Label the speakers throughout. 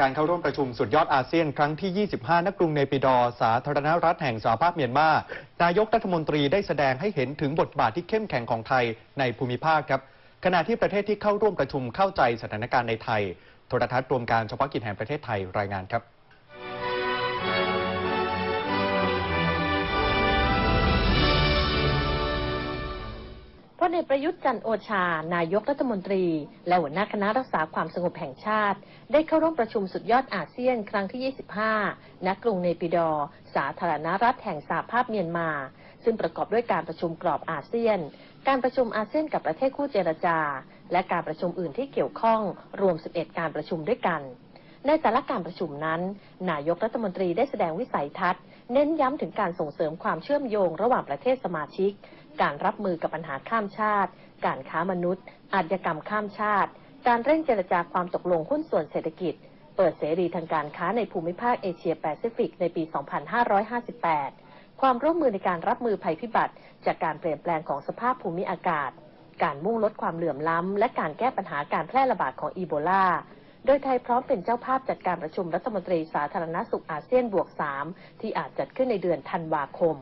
Speaker 1: การเข้าร่วมประชุมสุดยอดอาเซียนครั้งที่ 25 ณ กรุงเนปิดอสาธารณรัฐแห่งสหภาพเมียนมา นายกรัฐมนตรีได้แสดงให้เห็นถึงบทบาทที่เข้มแข็งของไทยในภูมิภาคครับ ขณะที่ประเทศที่เข้าร่วมประชุมเข้าใจสถานการณ์ในไทย โทรทัศน์รวมการเฉพาะกิจแห่งประเทศไทยรายงานครับ
Speaker 2: ลเอกประยุทธ์จันโอชา นายกรัฐมนตรี และหัวหน้าคณะรักษาความสงบแห่งชาติ ได้เข้าร่วมประชุมสุดยอดอาเซียนครั้งที่ 25 ณ กรุงเนปิดอ สาธารณรัฐแห่งสหภาพเมียนมา ซึ่งประกอบด้วยการประชุมกรอบอาเซียน การประชุมอาเซียนกับประเทศคู่เจรจา และการประชุมอื่นที่เกี่ยวข้อง รวม 11 การประชุมด้วยกัน ในแต่ละการประชุมนั้น นายกรัฐมนตรีได้แสดงวิสัยทัศน์ เน้นย้ำถึงการส่งเสริมความเชื่อมโยงระหว่างประเทศสมาชิก การรับมือกับปัญหาข้ามชาติ การค้ามนุษย์ อาชญากรรมข้ามชาติ การเร่งเจรจาความตกลงหุ้นส่วนเศรษฐกิจ เปิดเสรีทางการค้าในภูมิภาคเอเชียแปซิฟิกในปี 2558 ความร่วมมือในการรับมือภัยพิบัติ จากการเปลี่ยนแปลงของสภาพภูมิอากาศ การมุ่งลดความเหลื่อมล้ำ และการแก้ปัญหาการแพร่ระบาดของอีโบลาโดยไทยพร้อมเป็นเจ้าภาพจัดการประชุมรัฐมนตรีสาธารณสุขอาเซียนบวก 3 ที่อาจจัดขึ้นในเดือนธันวาคม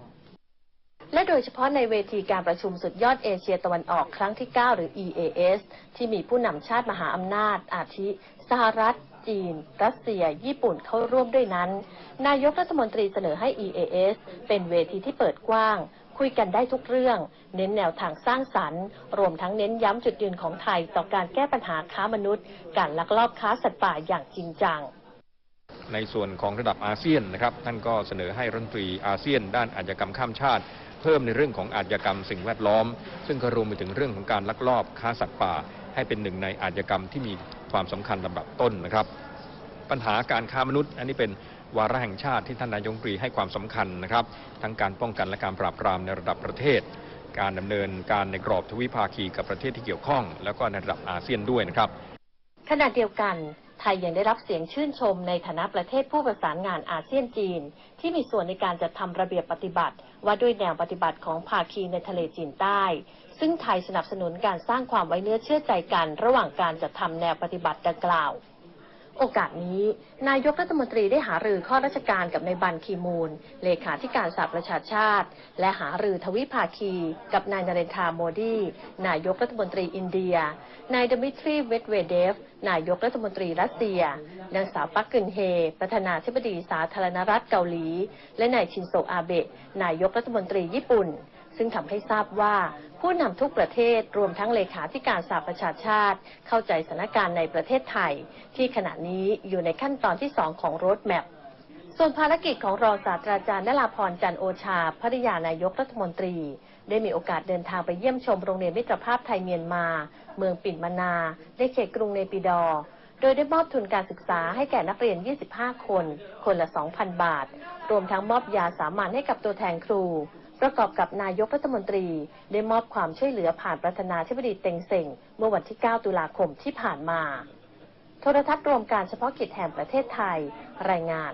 Speaker 2: โดยเฉพาะในเวทีการประชุมสุดยอดเอเชียตะวันออกครั้งที่ 9 หรือ EAS ที่มีผู้นำชาติมหาอำนาจ อาทิ สหรัฐ จีน รัสเซีย ญี่ปุ่นเข้าร่วมด้วยนั้น นายกรัฐมนตรีเสนอให้ EAS เป็นเวทีที่เปิดกว้าง คุยกันได้ทุกเรื่อง เน้นแนวทางสร้างสรรค์ รวมทั้งเน้นย้ำจุดยืนของไทยต่อการแก้ปัญหาค้ามนุษย์ การลักลอบค้าสัตว์ป่าอย่างจริงจัง
Speaker 3: ในส่วนของระดับอาเซียนนะครับท่านก็เสนอให้รัฐมนตรีอาเซียน ด้านอาชญากรรมข้ามชาติ พิ่มในเรื่องของอาชญากรรมสิ่งแวดล้อม ซึ่งก็รวมไปถึงเรื่องของการลักลอบค้าสัตว์ป่า ให้เป็นหนึ่งในอาชญากรรมที่มีความสำคัญลำดับต้นนะครับ ปัญหาการค้ามนุษย์ อันนี้เป็นวาระแห่งชาติที่ท่านนายกรัฐมนตรีให้ความสำคัญนะครับ ทั้งการป้องกันและการปราบปรามในระดับประเทศ การดำเนินการในกรอบทวิภาคีกับประเทศที่เกี่ยวข้อง แล้วก็ในระดับอาเซียนด้วยนะครับ
Speaker 2: ขณะเดียวกัน ไทยยังได้รับเสียงชื่นชมในฐานะประเทศผู้ประสานงานอาเซียนจีน ที่มีส่วนในการจัดทำระเบียบปฏิบัติ ว่าด้วยแนวปฏิบัติของภาคีในทะเลจีนใต้ ซึ่งไทยสนับสนุนการสร้างความไว้เนื้อเชื่อใจกัน ระหว่างการจัดทำแนวปฏิบัติดังกล่าว โอกาสนี้ นายกรัฐมนตรีได้หารือข้อราชการกับนายบันคีมูล เลขาธิการสหประชาชาติ และหารือทวิภาคี กับนายนเรนทาโมดี นายกรัฐมนตรีอินเดีย นายดมิทรีเวดเวเดฟ นายกรัฐมนตรีรัสเซีย นางสาวปักกึนเฮ ประธานาธิบดีสาธารณรัฐเกาหลี และนายชินโซอาเบะ นายกรัฐมนตรีญี่ปุ่น ซึ่งทำให้ทราบว่า ผู้นำทุกประเทศรวมทั้งเลขาธิการสหประชาชาติ เข้าใจสถานการณ์ในประเทศไทย ที่ขณะนี้อยู่ในขั้นตอนที่2ของ road map ส่วนภารกิจของรองศาสตราจารย์นราพรจันโอชาภริยานายกรัฐมนตรี ได้มีโอกาสเดินทางไปเยี่ยมชมโรงเรียนมิตรภาพไทยเมียนมา เมืองปิ่นมานา ในเขตกรุงเนปิดอโดยได้มอบทุนการศึกษาให้แก่นักเรียน 25 คน คนละ 2,000 บาท รวมทั้งมอบยาสามัญให้กับตัวแทนครู ประกอบกับนายกรัฐมนตรี ได้มอบความช่วยเหลือผ่านประธานาธิบดีเต็งเซ็งเมื่อวันที่ 9 ตุลาคมที่ผ่านมา โทรทัศน์รวมการเฉพาะกิจแห่งประเทศไทย รายงาน